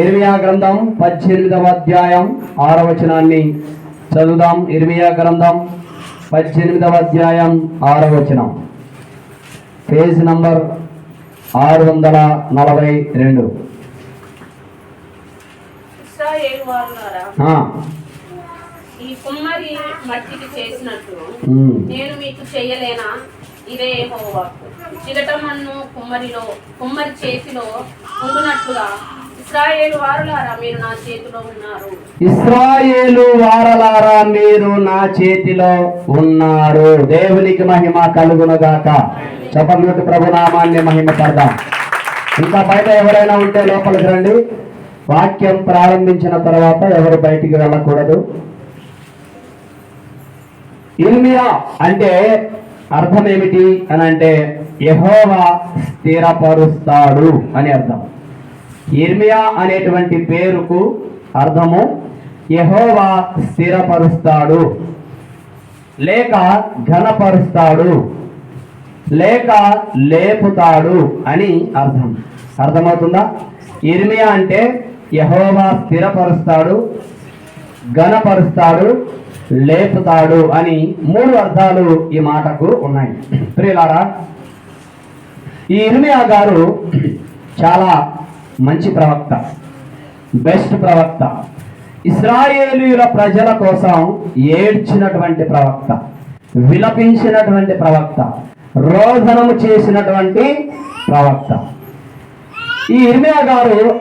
ఇర్మియా గ్రంథం పద్దెనిమిదవ అధ్యాయం ఆరవ వచనాన్ని చదువుదాం. ఇర్మియా గ్రంథం పద్దెనిమిదవ అధ్యాయం ఆరవ వచనం. పేజ్ నంబర్ ఆరు వందల నలభై రెండు. ఈ కుమ్మరి మట్టికి నేను మీకు చెయ్యలేనా ఇదే యెహోవా. చిగటమన్ను కుమ్మరిలో కుమ్మరి చేతిలో ఉండునట్లుగా ఇస్రాయేలు మీరు నా చేతిలో ఉన్నారు. ఇస్రాయేలు వారలారా మీరు నా చేతిలో ఉన్నారు. దేవునికి మహిమ కలుగునుగాక. చెప్పండి ప్రభునామాన్ని మహిమ పడదాం ఇంకా బయట ఎవరైనా ఉంటే లోపలికి రండి. వాక్యం ప్రారంభించిన తర్వాత ఎవరు బయటికి వెళ్ళకూడదు. ఇల్మియా అంటే అర్థం ఏమిటి అని అంటే యహోవా స్థిరపరుస్తాడు అని అర్థం. ఇర్మియా అనేటువంటి పేరుకు అర్థము యహోవా స్థిరపరుస్తాడు లేక ఘనపరుస్తాడు లేక లేపుతాడు అని అర్థం. అర్థమవుతుందా? ఇర్మియా అంటే యహోవా స్థిరపరుస్తాడు ఘనపరుస్తాడు లేపుతాడు అని మూడు అర్థాలు ఈ మాటకు ఉన్నాయి. ప్రియులారా ఈ ఇర్మియా గారు చాలా మంచి ప్రవక్త బెస్ట్ ప్రవక్త. ఇస్రాయేలీల ప్రజల కోసం ఏడ్చినటువంటి ప్రవక్త విలపించినటువంటి ప్రవక్త రోధనము చేసినటువంటి ప్రవక్త. ఈ ఇర్మియా గారు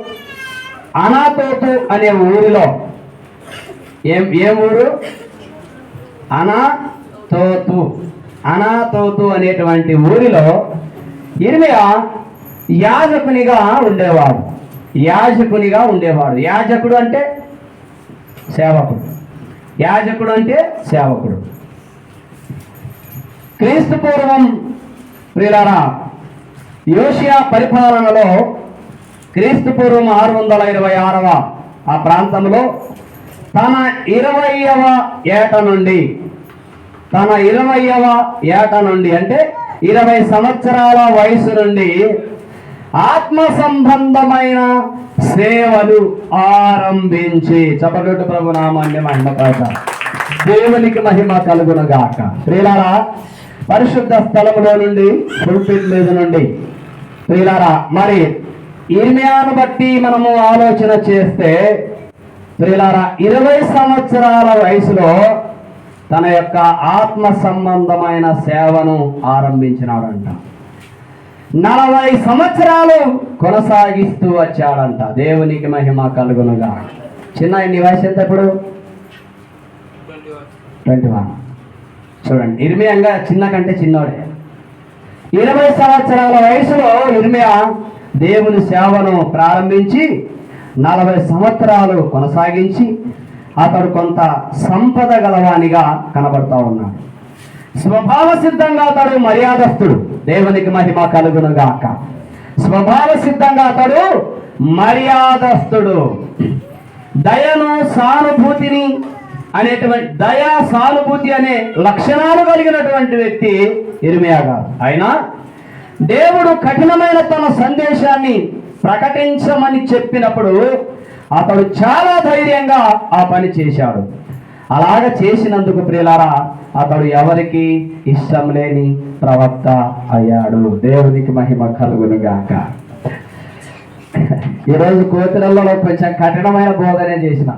అనాతోతు అనే ఊరిలో ఏం ఏం ఊరు? అనాతోతు అనాతోతు అనేటువంటి ఊరిలో ఇర్మియా యాజకునిగా ఉండేవాడు. యాజకునిగా ఉండేవాడు. యాజకుడు అంటే సేవకుడు. యాజకుడు అంటే సేవకుడు. క్రీస్తు పూర్వం ప్రియులారా యోషియా పరిపాలనలో క్రీస్తు పూర్వం ఆరు వందల ఇరవై ఆరవ ఆ ప్రాంతంలో తన ఇరవైవ ఏట నుండి తన ఇరవైవ ఏట నుండి అంటే ఇరవై సంవత్సరాల వయసు నుండి ఆత్మ సంబంధమైన సేవలు ఆరంభించి. చపగొట్టు ప్రభు నామాన్ని మండపాట దేవునికి మహిమ కలుగునగాక. ప్రియులారా పరిశుద్ధ స్థలంలో నుండి పుల్పిట్ మీద నుండి ప్రియులారా మరి ఇర్మియాను బట్టి మనము ఆలోచన చేస్తే ప్రియులారా ఇరవై సంవత్సరాల వయసులో తన యొక్క ఆత్మ సంబంధమైన సేవను ఆరంభించినాడంట. నలభై సంవత్సరాలు కొనసాగిస్తూ వచ్చాడంట. దేవునికి మహిమ కలుగునుగా. చిన్న నీ వయసు ఎంత ఇప్పుడు? Twenty one. చూడండి ఇర్మియంగా చిన్న కంటే చిన్నోడే. ఇరవై సంవత్సరాల వయసులో ఇర్మియా దేవుని సేవను ప్రారంభించి నలభై సంవత్సరాలు కొనసాగించి అతడు కొంత సంపద గలవానిగా కనబడతా ఉన్నాడు. స్వభావ సిద్ధంగా అతడు మర్యాదస్తుడు. దేవునికి మహిమ కలుగునుగాక. స్వభావ సిద్ధంగా అతడు మర్యాదస్తుడు. దయను సానుభూతిని అనేటువంటి దయా సానుభూతి అనే లక్షణాలు కలిగినటువంటి వ్యక్తి ఇర్మియా గారు. అయినా దేవుడు కఠినమైన తన సందేశాన్ని ప్రకటించమని చెప్పినప్పుడు అతడు చాలా ధైర్యంగా ఆ పని చేశాడు. అలాగ చేసినందుకు ప్రియులారా అతడు ఎవరికి ఇష్టం లేని ప్రవక్త అయ్యాడు. దేవునికి మహిమ కలుగును గాక ఈరోజు కోతిలలో కొంచెం కఠినమైన బోధనే చేసిన.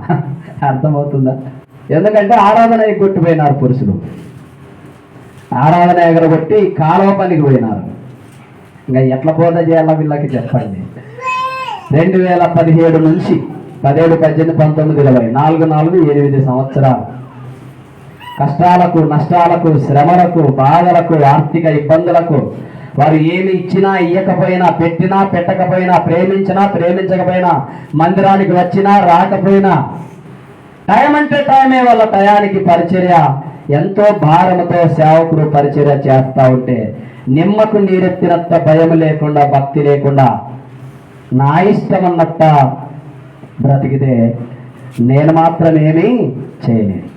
అర్థమవుతుందా? ఎందుకంటే ఆరాధన ఎగ్గొట్టిపోయినారు పురుషులు. ఆరాధన ఎగరగొట్టి కాలువ పనికి పోయినారు. ఇంకా ఎట్లా బోధ చేయాలో వీళ్ళకి చెప్పండి. రెండు వేల పదిహేడు నుంచి పదిహేడు పద్దెనిమిది పంతొమ్మిది ఇరవై నాలుగు నాలుగు ఎనిమిది సంవత్సరాలు. కష్టాలకు నష్టాలకు శ్రమలకు బాధలకు ఆర్థిక ఇబ్బందులకు వారు ఏమి ఇచ్చినా ఇయ్యకపోయినా పెట్టినా పెట్టకపోయినా ప్రేమించినా ప్రేమించకపోయినా మందిరానికి వచ్చినా రాకపోయినా టైం అంటే టైమే వాళ్ళ టయానికి పరిచర్య. ఎంతో భారముతో సేవకుడు పరిచర్య చేస్తూ ఉంటే నిమ్మకు నీరెత్తినంత భయం లేకుండా భక్తి లేకుండా నా ఇష్టం అన్నట్ట బ్రతికితే నేను మాత్రం ఏమీ చేయలేను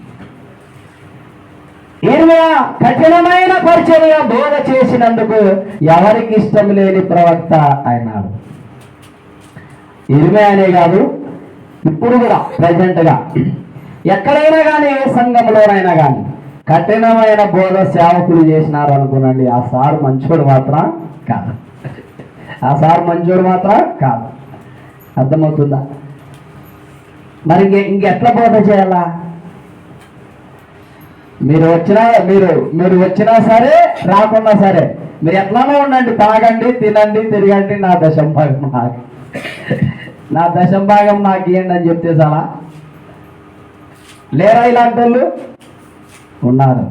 కఠినమైన పరిచర్య బోధ చేసినందుకు ఎవరికి ఇష్టం లేని ప్రవక్త అయినాడు. ఇరిమే అనే కాదు ఇప్పుడు కూడా ప్రజెంట్గా ఎక్కడైనా కానీ ఏ సంఘంలోనైనా కానీ కఠినమైన బోధ సేవకులు చేసినారు అనుకునండి ఆ సార్ మంచోడు మాత్రం కాదు. ఆ సార్ మంచోడు మాత్రం కాదు. అర్థమవుతుందా? మరి ఇంక ఇంకెట్లా బోధ చేయాలా? మీరు వచ్చినా మీరు మీరు వచ్చినా సరే రాకున్నా సరే మీరు ఎట్లానో ఉండండి తాగండి తినండి తిరగండి నా దశం భాగం నాకు. నా దశం భాగం నాకు ఇవ్వండి అని చెప్తే చాలా? లేరా ఇలాంటి వాళ్ళు ఉన్నారు.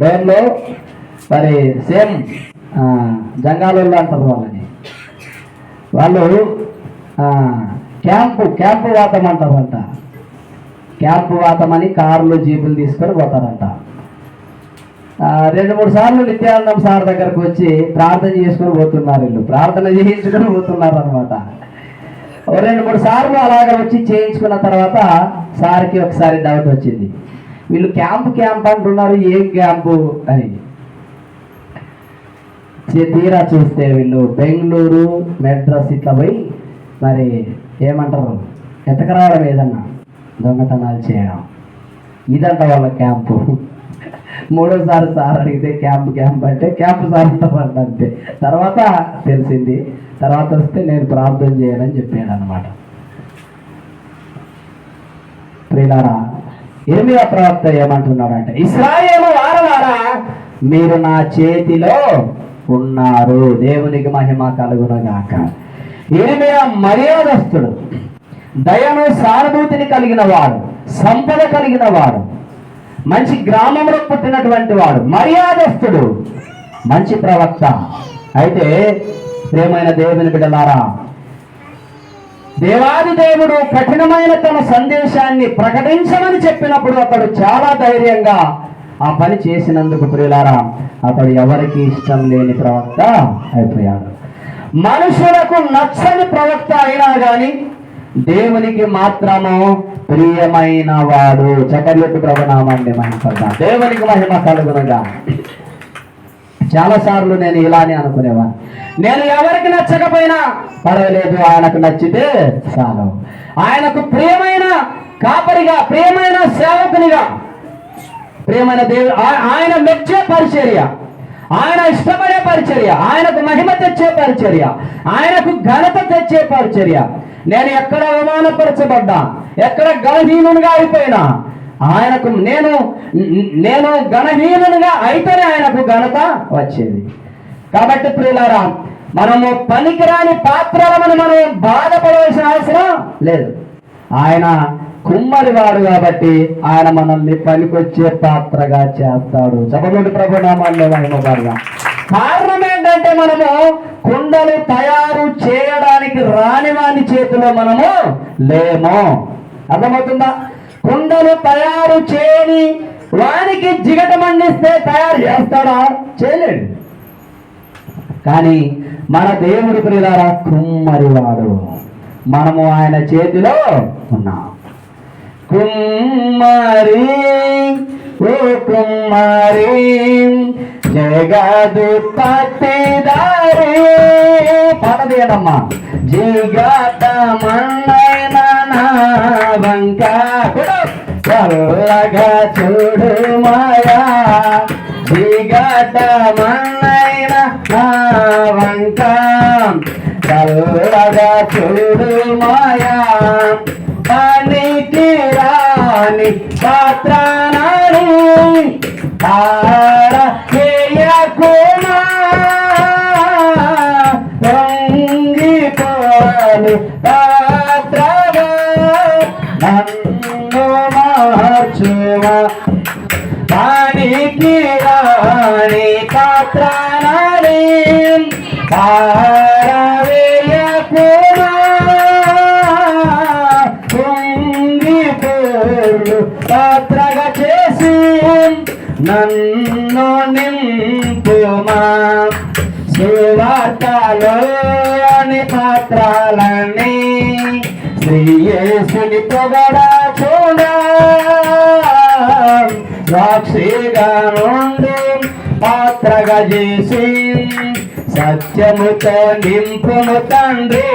డోర్లో మరి సేమ్ జంగాలు అంటారు వాళ్ళని. వాళ్ళు క్యాంపు క్యాంపు వాతం అంటారంట. క్యాంపు వాతం అని కార్లు జీపులు తీసుకొని పోతారంట. రెండు మూడు సార్లు నిత్యానందం సార్ దగ్గరకు వచ్చి ప్రార్థన చేసుకొని పోతున్నారు వీళ్ళు. ప్రార్థన చేయించుకొని పోతున్నారు అనమాట రెండు మూడు సార్లు అలాగ వచ్చి చేయించుకున్న తర్వాత సార్కి ఒకసారి డౌట్ వచ్చింది. వీళ్ళు క్యాంపు క్యాంప్ అంటున్నారు ఏం క్యాంపు అని. చే- తీరా చూస్తే వీళ్ళు బెంగళూరు మెడ్రస్ ఇట్లా పోయి మరి ఏమంటారు? ఎతకరావడం ఏదన్నా? దొంగతనాలు చేయడం. ఇదంట వాళ్ళ క్యాంపు. మూడోసారి సార్ అడిగితే క్యాంప్ క్యాంప్ అంటే క్యాంప్ సార్ అంటారంట అంతే. తర్వాత తెలిసింది. తర్వాత వస్తే నేను ప్రార్థన చేయనని చెప్పాడు అనమాట ప్రియులారా ఇర్మియా ప్రవక్త ఏమంటున్నాడంటే ఇస్రాయేలు వారవారా మీరు నా చేతిలో ఉన్నారు. దేవునికి మహిమ కలుగునగాక. ఏమైనా మర్యాదస్తుడు? దయను సానుభూతిని కలిగిన వాడు సంపద కలిగిన వాడు మంచి గ్రామంలో పుట్టినటువంటి వాడు మర్యాదస్తుడు మంచి ప్రవక్త. అయితే ప్రేమైన దేవుని బిడ్డలారా దేవాది దేవుడు కఠినమైన తన సందేశాన్ని ప్రకటించమని చెప్పినప్పుడు అతడు చాలా ధైర్యంగా ఆ పని చేసినందుకు ప్రియులారా అతడు ఎవరికి ఇష్టం లేని ప్రవక్త అయిపోయాడు. మనుషులకు నచ్చని ప్రవక్త అయినా కానీ దేవునికి మాత్రము ప్రియమైన వాడు. చకర్యపు ప్రభునామాన్ని మహిమపడ్డా దేవునికి మహిమ కలుగునగా. చాలా సార్లు నేను ఇలానే అనుకునేవాను నేను ఎవరికి నచ్చకపోయినా పర్వాలేదు ఆయనకు నచ్చితే చాలు. ఆయనకు ప్రియమైన కాపరిగా ప్రియమైన సేవకునిగా ప్రియమైన దేవుడు ఆయన మెచ్చే పరిచర్య. ఆయన ఇష్టపడే పరిచర్య ఆయనకు మహిమ తెచ్చే పరిచర్య ఆయనకు ఘనత తెచ్చే పరిచర్య. నేను ఎక్కడ అవమానపరచబడ్డా? ఎక్కడ గణహీనునిగా అయిపోయినా? ఆయనకు నేను నేను గణహీనునిగా అయితేనే ఆయనకు ఘనత వచ్చింది. కాబట్టి ప్రియులారా మనము పనికిరాని పాత్రలమని మనం బాధపడవలసిన అవసరం లేదు. ఆయన కుమ్మరివాడు కాబట్టి ఆయన మనల్ని పనికొచ్చే పాత్రగా చేస్తాడు. చెప్పబడి నామాల్లో మహిమపడగా. కారణం ఏంటంటే మనము కుండలు తయారు చేయడానికి రాని వాని చేతిలో మనము లేము. అర్థమవుతుందా? కుండలు తయారు చేయని వానికి జిగట మండిస్తే తయారు చేస్తాడా? చేయలేడు. కానీ మన దేవుడి ప్రియులారా కుమ్మరివాడు. మనము ఆయన చేతిలో ఉన్నాం. కుమ్మరి ఓ కుమ్మరి జగదుత్పత్తిదారి పడదేనమ్మా జిగట మన్నైన నా వంక కూడా చల్లగా చూడు మాయా జిగట రాని పాత్రానాని తార చేయకుమా రంగిపోని పాత్రగా నన్ను మార్చుమా పనికి రాని పాత్రానాని తారవేయకుమా నన్ను నింపుమా సువార్తలోని పాత్రాలన్నీ శ్రీయేసుని పొగడా చూడ. సాక్షిగా నుండి పాత్రగా చేసి సత్యముతో నింపును తండ్రి.